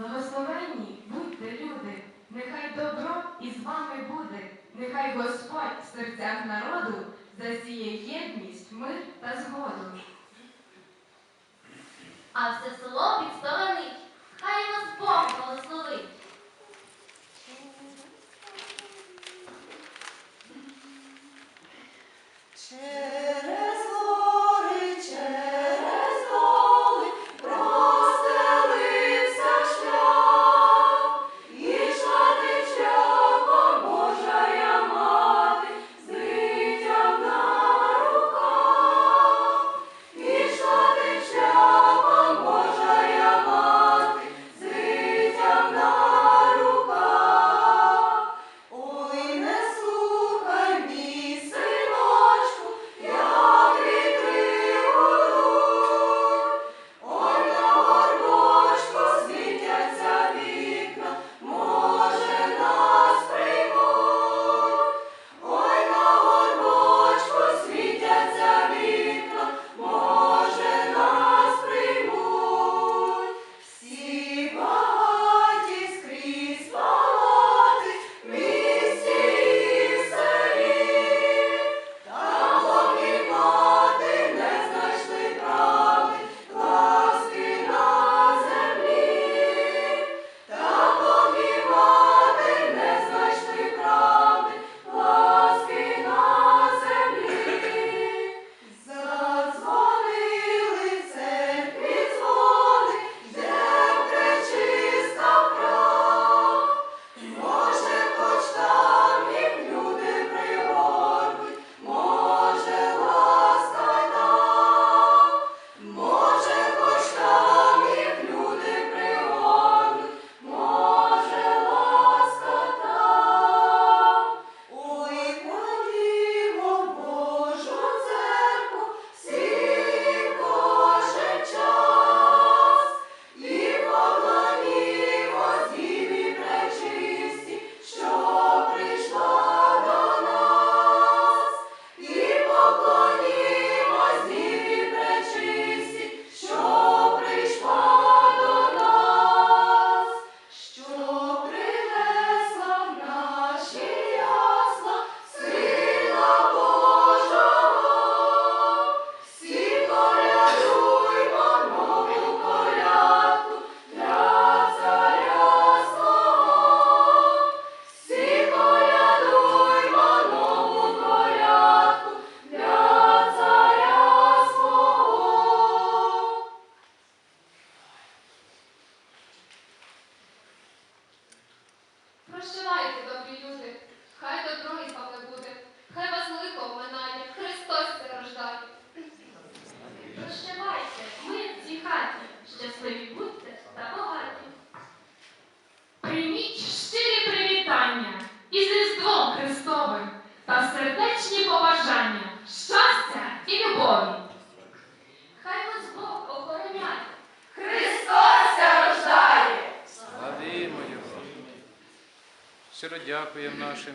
Благословенні будьте, люди, нехай добро із вами буде, нехай Господь в серцях народу засіє єдність, мир та згоду. А все село відсторонить, хай вас Бог благословить. дякуємо нашим